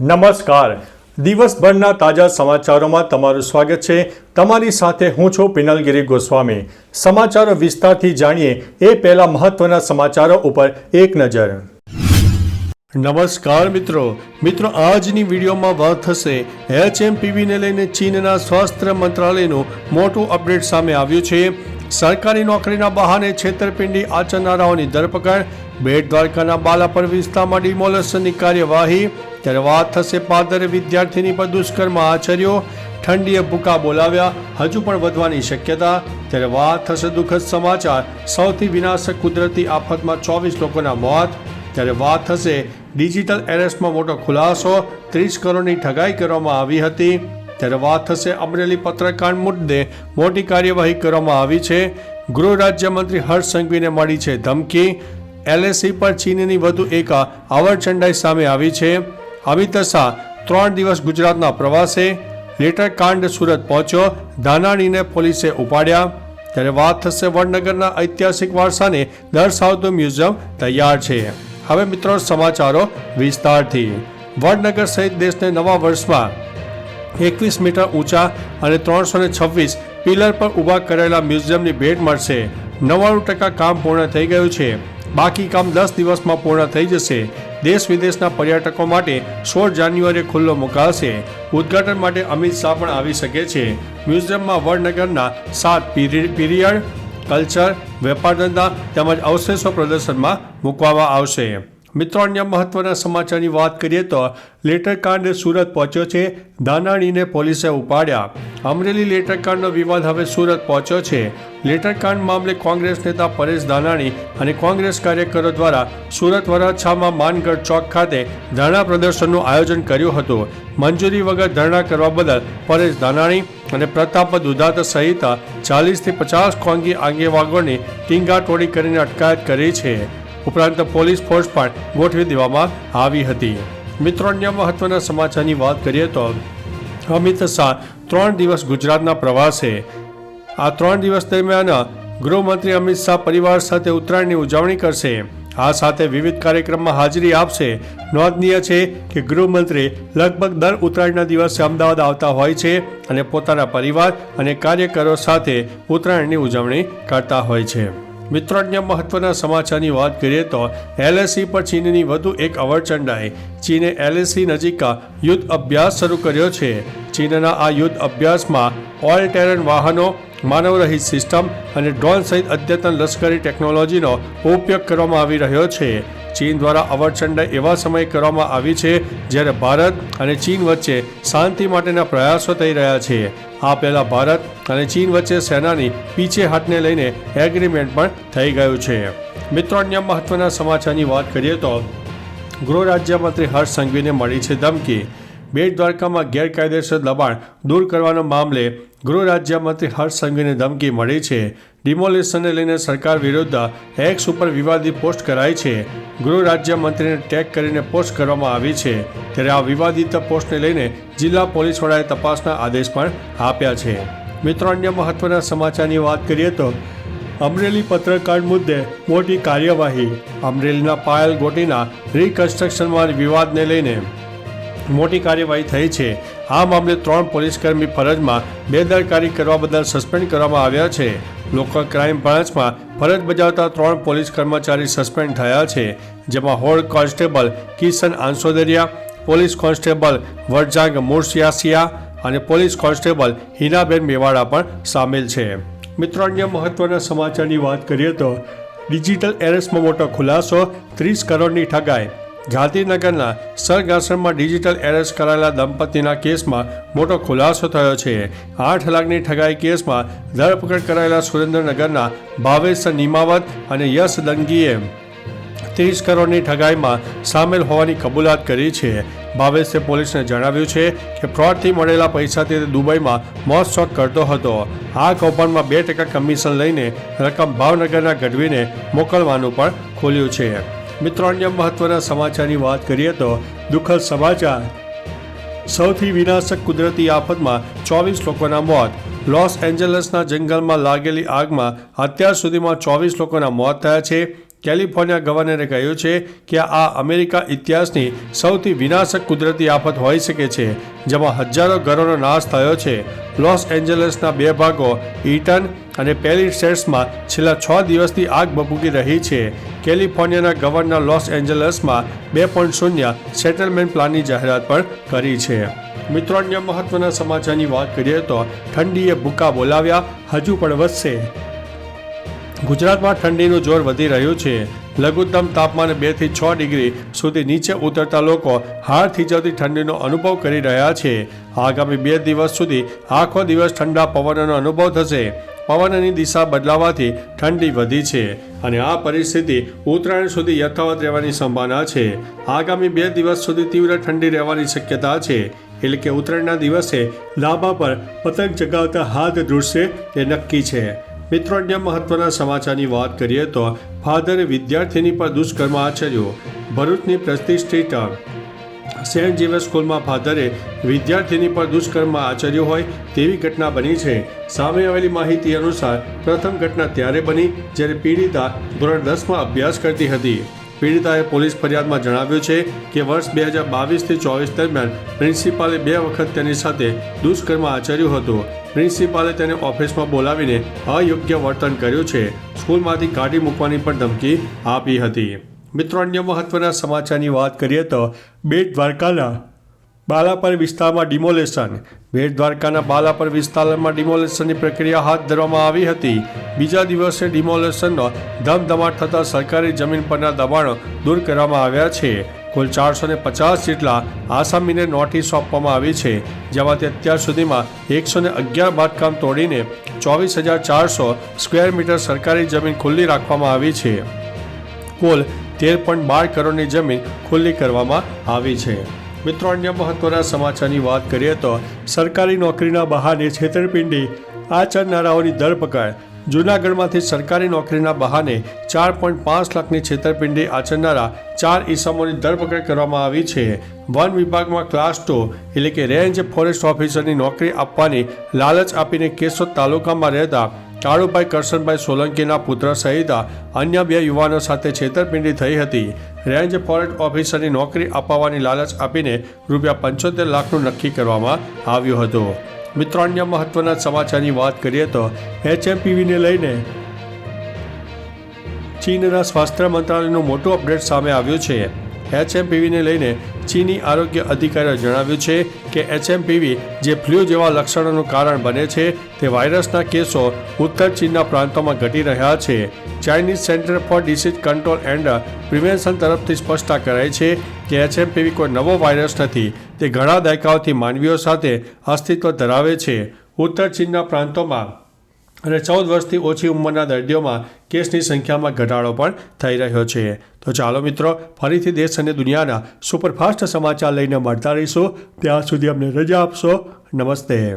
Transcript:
નમસ્કાર. દિવસભરના તાજા સમાચારોમાં તમારું સ્વાગત છે. તમારી સાથે હું છું પિનલગીરી ગોસ્વામી. સમાચારો વિસ્તારથી જાણીએ એ પહેલા મહત્વના સમાચારો ઉપર એક નજર. નમસ્કાર મિત્રો. મિત્રો, આજની વિડીયોમાં વાત થશે એચએમપીવીને લઈને ચીનના સ્વાસ્થ્ય મંત્રાલયનું મોટું અપડેટ સામે આવ્યું છે. સરકારી નોકરીના બહાને છેતરપિંડી આચરનારાઓની ધરપકડ, બેટ દ્વારકાના બાલાપર વિસ્તારમાં ડિમોલેશનની કાર્યવાહી, ત્યારે વાત થશે પાદરે વિદ્યાર્થીની પર દુષ્કર્મ આચર્યો, ઠંડીએ ભૂકા બોલાવ્યા, હજુ પણ વધવાની શક્યતા, ત્યારે વાત થશે દુઃખદ સમાચાર, સૌથી વિનાશક કુદરતી આફતમાં ચોવીસ લોકોના મોત, ત્યારે વાત થશે ડિજિટલ એરેસ્ટમાં મોટો ખુલાસો, ત્રીસ કરોડની ઠગાઈ કરવામાં આવી હતી. ત્યારે વાત થશે અમરેલી પત્રકાંડ મુદ્દે મોટી કાર્યવાહી કરવામાં આવી છે. ગૃહ રાજ્યમંત્રી હર્ષ સંઘવીને મળી છે ધમકી. એલએસી પર ચીનની વધુ એક આવરચંડાઈ સામે આવી છે. અમિત શાહ ત્રણ દિવસ ગુજરાતના પ્રવાસે. લેટર કાંડ સુરત પહોંચ્યો. ધાનાણીને પોલીસે ઉપાડ્યા. ત્યારે વાત થશે વડનગરના ઐતિહાસિક વારસાને દર્શાવતું મ્યુઝિયમ તૈયાર છે. હવે મિત્રો સમાચારો વિસ્તારથી. વડનગર સહિત દેશને નવા વર્ષમાં એકવીસ મીટર ઊંચા અને ત્રણસો ને છવ્વીસ પિલર પર ઊભા કરેલા મ્યુઝિયમની ભેટ મળશે. નવ્વાણું ટકા કામ પૂર્ણ થઈ ગયું છે. બાકી કામ દસ દિવસમાં પૂર્ણ થઈ જશે. દેશ વિદેશના પર્યટકો માટે સોળ જાન્યુઆરીએ ખુલ્લો મુકાશે. ઉદ્ઘાટન માટે અમિત શાહ પણ આવી શકે છે. મ્યુઝિયમમાં વડનગરના સાત પીરિયડ, કલ્ચર, વેપાર ધંધા તેમજ અવશેષો પ્રદર્શનમાં મૂકવામાં આવશે. મિત્રો અન્ય મહત્વના સમાચારની વાત કરીએ તો લેટરકાંડ સુરત પહોંચ્યો છે. દાનાણીને પોલીસે ઉપાડ્યા. અમરેલી લેટરકાંડનો વિવાદ હવે સુરત પહોંચ્યો છે. લેટરકાંડ મામલે કોંગ્રેસ નેતા પરેશ દાનાણી અને કોંગ્રેસ કાર્યકરો દ્વારા સુરત વરાછામાં માનગઢ ચોક ખાતે ધરણા પ્રદર્શનનું આયોજન કર્યું હતું. મંજૂરી વગર ધરણા કરવા બદલ પરેશ દાનાણી અને પ્રતાપ દુધાત સહિત ચાલીસથી પચાસ કોંગી ટીંગા ટીંગાટોળી કરીને અટકાયત કરી છે. ઉપરાંત પોલીસ ફોર્સ પણ ગોઠવી દેવામાં આવી હતી. મિત્રો, અન્ય મહત્વના સમાચારની વાત કરીએ તો અમિત શાહ ત્રણ દિવસ ગુજરાતના પ્રવાસે. આ ત્રણ દિવસ દરમિયાન ગૃહમંત્રી અમિત શાહ પરિવાર સાથે ઉત્તરાયણની ઉજવણી કરશે. આ સાથે વિવિધ કાર્યક્રમમાં હાજરી આપશે. નોંધનીય છે કે ગૃહમંત્રી લગભગ દર ઉત્તરાયણના દિવસે અમદાવાદ આવતા હોય છે અને પોતાના પરિવાર અને કાર્યકરો સાથે ઉત્તરાયણની ઉજવણી કરતા હોય છે. મિત્રો મહત્વના સમાચારની વાત કરીએ તો એલએસી પર ચીનની વધુ એક અવરચંડાએ ચીને એલએસી નજીક યુદ્ધ અભ્યાસ શરૂ કર્યો છે. ચીનના આ યુદ્ધ અભ્યાસમાં ઓલ ટેરન વાહનો, માનવરહિત સિસ્ટમ અને ડ્રોન સહિત અદ્યતન લશ્કરી ટેકનોલોજીનો ઉપયોગ કરવામાં આવી રહ્યો છે. ચીન દ્વારા અવરચંડ એવા સમયે કરવામાં આવી છે જ્યારે ભારત અને ચીન વચ્ચે શાંતિ માટેના પ્રયાસો થઈ રહ્યા છે. આ પહેલાં ભારત અને ચીન વચ્ચે સેનાની પીછેહાટને લઈને એગ્રીમેન્ટ પણ થઈ ગયું છે. મિત્રો, અન્ય મહત્વના સમાચારની વાત કરીએ તો ગૃહ રાજ્યમંત્રી હર્ષ સંઘવીને મળી છે ધમકી. બેટ દ્વારકામાં ગેરકાયદેસર દબાણ દૂર કરવાના મામલે ગૃહ રાજ્યમંત્રી હર્ષ સંઘવીને ધમકી મળી છે. ડિમોલિશનને લઈને સરકાર વિરુદ્ધ એક્સ ઉપર વિવાદી પોસ્ટ કરાઈ છે. ગૃહ રાજ્યમંત્રીને ટેગ કરીને પોસ્ટ કરવામાં આવી છે. ત્યારે આ વિવાદિત પોસ્ટને લઈને જિલ્લા પોલીસ વડાએ તપાસના આદેશ પણ આપ્યા છે. મિત્રો, અન્ય મહત્વના સમાચારની વાત કરીએ તો અમરેલી પત્રકાર મુદ્દે મોટી કાર્યવાહી. અમરેલીના પાયલ ગોટીના રિકન્સ્ટ્રક્શનમાં વિવાદને લઈને મોટી કાર્યવાહી થઈ છે. આ મામલે ત્રણ પોલીસકર્મી ફરજમાં બેદરકારી કરવા બદલ સસ્પેન્ડ કરવામાં આવ્યા છે. લોકલ ક્રાઇમ બ્રાન્ચમાં ફરજ બજાવતા ત્રણ પોલીસ કર્મચારી સસ્પેન્ડ થયા છે, જેમાં head constable Kishan Ansodariya, police constable Varjang Mursiyasiya અને પોલીસ કોન્સ્ટેબલ હિનાબેન મેવાડા પણ સામેલ છે. મિત્રો, અન્ય મહત્વના સમાચારની વાત કરીએ તો ડિજિટલ એરેસ્ટમાં મોટો ખુલાસો, ત્રીસ કરોડની ઠગાઈ ગાંધીનગરના સરગાસણમાં ડિજિટલ એરેસ્ટ કરાયેલા દંપતીના કેસમાં મોટો ખુલાસો થયો છે. આઠ લાખની ઠગાઈ કેસમાં ધરપકડ કરાયેલા સુરેન્દ્રનગરના ભાવેશ નિમાવત અને યશ દંગીએ ત્રીસ કરોડની ઠગાઈમાં સામેલ હોવાની કબૂલાત કરી છે. ભાવેશે પોલીસને જણાવ્યું છે કે ફ્રોડથી મળેલા પૈસાથી તે દુબઈમાં મોત શોખ કરતો હતો. આ કૌભાંડમાં બે ટકા કમિશન લઈને રકમ ભાવનગરના ગઢવીને મોકલવાનું પણ ખોલ્યું છે. મિત્રો, અન્ય મહત્વના સમાચારની વાત કરીએ તો દુઃખદ સમાચાર. સૌથી વિનાશક કુદરતી આફતમાં ચોવીસ લોકોના મોત. લોસ એન્જલસના જંગલમાં લાગેલી આગમાં અત્યાર સુધીમાં ચોવીસ લોકોના મોત થયા છે. કેલિફોર્નિયા ગવર્નરે કહ્યું છે કે આ અમેરિકા ઇતિહાસની સૌથી વિનાશક કુદરતી આફત હોઈ શકે છે, જેમાં હજારો ઘરોનો નાશ થયો છે. લોસ એન્જલસના બે ભાગો, ઈટન અને પેલિસેટ્સમાં છેલ્લા છ દિવસથી આગ ભભૂકી રહી છે. કેલિફોર્નિયાના ગવર્નર લોસ એન્જલસમાં બે પોઈન્ટ શૂન્ય સેટલમેન્ટ પ્લાનની જાહેરાત પણ કરી છે. મિત્રો, અન્ય મહત્વના સમાચારની વાત કરીએ તો ઠંડીએ ભૂકા બોલાવ્યા, હજુ પણ વધશે. ગુજરાતમાં ઠંડીનું જોર વધી રહ્યું છે. લઘુત્તમ તાપમાન બેથી છ ડિગ્રી સુધી નીચે ઉતરતા લોકો હાડ થીજવતી ઠંડીનો અનુભવ કરી રહ્યા છે. આગામી બે દિવસ સુધી આખો દિવસ ઠંડા પવનનો અનુભવ થશે. પવનની દિશા બદલાવાથી ઠંડી વધી છે અને આ પરિસ્થિતિ ઉત્તરાયણ સુધી યથાવત રહેવાની સંભાવના છે. આગામી બે દિવસ સુધી તીવ્ર ઠંડી રહેવાની શક્યતા છે. એટલે કે ઉત્તરાયણના દિવસે લાંબા પર પતંગ ચગાવતા હાથ ધ્રુજશે એ નક્કી છે. મિત્રો, અન્ય મહત્વના સમાચારની વાત કરીએ તો ફાધરે વિદ્યાર્થીની પર દુષ્કર્મ આચર્યો. ભરૂચની પ્રતિષ્ઠિત સેન્ટ જીવન સ્કૂલમાં ફાધરે વિદ્યાર્થીની પર દુષ્કર્મ આચર્યો હોય તેવી ઘટના બની છે. સામે આવેલી માહિતી અનુસાર, પ્રથમ ઘટના ત્યારે બની જ્યારે પીડિતા ધોરણ દસમાં અભ્યાસ કરતી હતી. પીડિતાએ પોલીસ ફરિયાદમાં જણાવ્યું છે કે વર્ષ બે હજાર બાવીસથી ચોવીસ દરમિયાન પ્રિન્સિપાલે બે વખત તેની સાથે દુષ્કર્મ આચર્યું હતું. પ્રિન્સિપાલે તેને ઓફિસમાં બોલાવીને અયોગ્ય વર્તન કર્યું છે. સ્કૂલમાંથી કાઢી મૂકવાની પણ ધમકી આપી હતી. મિત્રો, અન્ય મહત્વના સમાચારની વાત કરીએ તો બેટ દ્વારકાના બાલાપર વિસ્તારમાં ડિમોલેશન. બેટ દ્વારકાના બાલાપર વિસ્તારમાં ડિમોલેશનની પ્રક્રિયા હાથ ધરવામાં આવી હતી. બીજા દિવસે ડિમોલેશનનો ધમધમાટ થતાં સરકારી જમીન પરના દબાણો દૂર કરવામાં આવ્યા છે. કુલ ચારસો ને પચાસ જેટલા આસામીને નોટિસ આપવામાં આવી છે જેમાંથી અત્યાર સુધીમાં એકસો ને અગિયાર બાંધકામ તોડીને ચોવીસ હજાર ચારસો સ્ક્વેર મીટર સરકારી જમીન ખુલ્લી રાખવામાં આવી છે. કુલ તેર પોઈન્ટ બાર કરોડની જમીન ખુલ્લી કરવામાં આવી છે. મિત્રો, અન્ય મહત્વના સમાચારની વાત કરીએ તો સરકારી નોકરીના બહાને છેતરપિંડી આચરનારાઓની ધરપકડ. જૂનાગઢમાંથી સરકારી નોકરીના બહાને ચાર પોઈન્ટ પાંચ લાખની છેતરપિંડી આચરનારા ચાર ઈસમોની ધરપકડ કરવામાં આવી છે. વન વિભાગમાં ક્લાસ ટુ, એટલે કે રેન્જ ફોરેસ્ટ ઓફિસરની નોકરી આપવાની લાલચ આપીને કેશોદ તાલુકામાં રહેતા કાળુભાઈ કરશનભાઈ સોલંકીના પુત્ર સહિત અન્ય બે યુવાનો સાથે છેતરપિંડી થઈ હતી. રેન્જ ફોરેસ્ટ ઓફિસરની નોકરી અપાવવાની લાલચ આપીને રૂપિયા પંચોતેર લાખનું નક્કી કરવામાં આવ્યું હતું. મિત્રો, અન્ય મહત્વના સમાચારની વાત કરીએ તો એચએમપીવીને લઈને ચીનના સ્વાસ્થ્ય મંત્રાલયનું મોટું અપડેટ સામે આવ્યું છે. એચએમપીવીને લઈને ચીની આરોગ્ય અધિકારીએ જણાવ્યું છે કે એચએમપીવી જે ફ્લૂ જેવા લક્ષણોનું કારણ બને છે, તે વાયરસના કેસો ઉત્તર ચીનના પ્રાંતોમાં ઘટી રહ્યા છે. Chinese centre for disease control and prevention તરફથી સ્પષ્ટતા કરાઈ છે કે એચએમપીવી કોઈ નવો વાયરસ નથી. તે ઘણા દાયકાઓથી માનવીઓ સાથે અસ્તિત્વ ધરાવે છે. ઉત્તર ચીનના પ્રાંતોમાં અને ચૌદ વર્ષથી ઓછી ઉંમરના દર્દીઓમાં કેસની સંખ્યામાં ઘટાડો પણ થઈ રહ્યો છે. તો ચાલો મિત્રો, ફરીથી દેશ અને દુનિયાના સુપરફાસ્ટ સમાચાર લઈને મળતા રહીશું. ત્યાં સુધી અમને રજા આપશો. નમસ્તે.